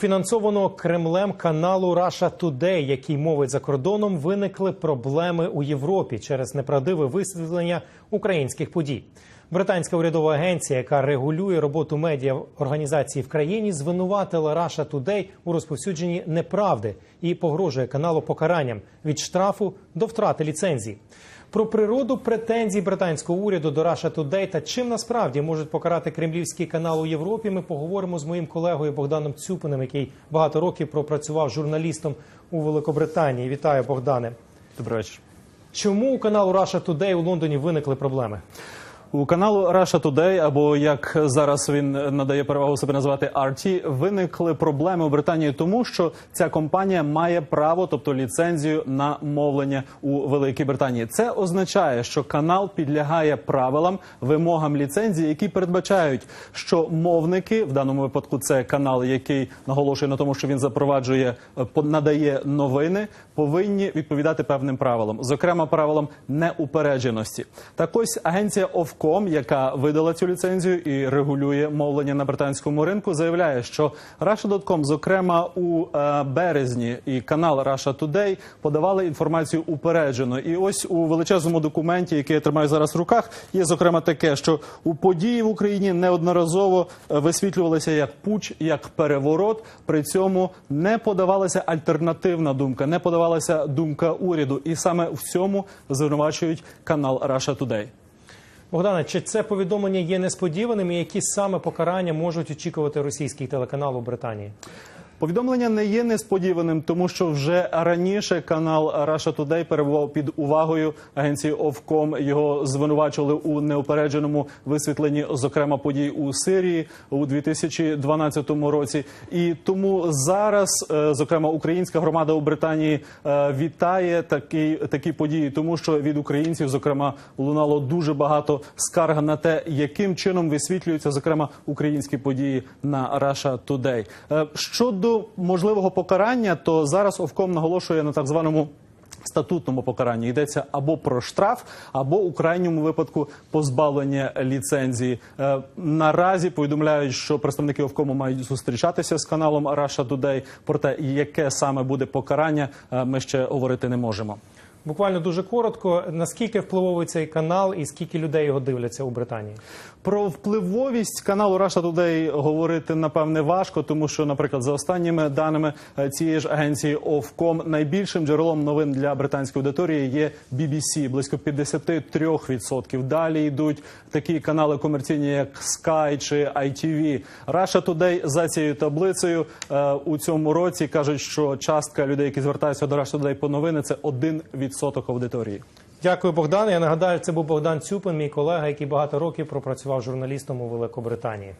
фінансованого Кремлем каналу Russia Today, який мовить за кордоном, виникли проблеми у Європі через неправдиве висвітлення українських подій. Британська урядова агенція, яка регулює роботу медіа організації в країні, звинуватила Russia Today у розповсюдженні неправди і погрожує каналу покаранням від штрафу до втрати ліцензії. Про природу претензій британського уряду до Russia Today та чим насправді можуть покарати кремлівський канал у Європі. Ми поговоримо з моїм колегою Богданом Цюпиним, який багато років пропрацював журналістом у Великобританії. Вітаю, Богдане. Добрий вечір. Чому у каналу Russia Today у Лондоні виникли проблеми? У каналу Russia Today, або як зараз він надає перевагу себе називати RT, виникли проблеми у Британії, тому що ця компанія має право, тобто ліцензію на мовлення у Великій Британії. Це означає, що канал підлягає правилам, вимогам ліцензії, які передбачають, що мовники в даному випадку це канал, який наголошує на тому, що він запроваджує е, надає новини, повинні відповідати певним правилам, зокрема правилам неупередженості. Так ось агенція Ofcom, яка видала цю ліцензію і регулює мовлення на британському ринку, заявляє, що Russia.com, зокрема у е, березні, і канал Russia Today подавали інформацію упереджено. І ось у величезному документі, який я тримаю зараз в руках, є зокрема таке, що у події в Україні неодноразово е, висвітлювалися як пуч, як переворот. При цьому не подавалася альтернативна думка, не подавалася думка уряду, і саме в цьому звинувачують канал Russia Today. Богдане, чи це повідомлення є несподіваним? і Які саме покарання можуть очікувати російський телеканал у Британії? Повідомлення не є несподіваним, тому що вже раніше канал Russia Today перебував під увагою агенції Ofcom. Його звинувачували у неупередженому висвітленні, зокрема подій у Сирії у 2012 році. І тому зараз, е, зокрема, українська громада у Британії е, вітає такі, такі події, тому що від українців, зокрема, лунало дуже багато скарг на те, яким чином висвітлюються зокрема українські події на Russia Today. Е, Щодо можливого покарання, то зараз Овком наголошує на так званому. Статутному покаранні йдеться або про штраф, або у крайньому випадку позбавлення ліцензії. Е, наразі повідомляють, що представники Овкому мають зустрічатися з каналом Russia Today. Проте яке саме буде покарання, е, ми ще говорити не можемо. Буквально дуже коротко. Наскільки впливовий цей канал і скільки людей його дивляться у Британії? Про впливовість каналу Russia Today говорити напевне важко, тому що, наприклад, за останніми даними е, цієї ж агенції Ofcom, найбільшим джерелом новин для британської аудиторії є BBC, близько 53%. Далі йдуть такі канали комерційні, як Sky чи ITV. Russia Today за цією таблицею е, у цьому році кажуть, що частка людей, які звертаються до Russia Today по новини, це 1% аудиторії. Дякую, Богдан. Я нагадаю, це був Богдан Цюпин, мій колега, який багато років пропрацював журналістом у Великобританії.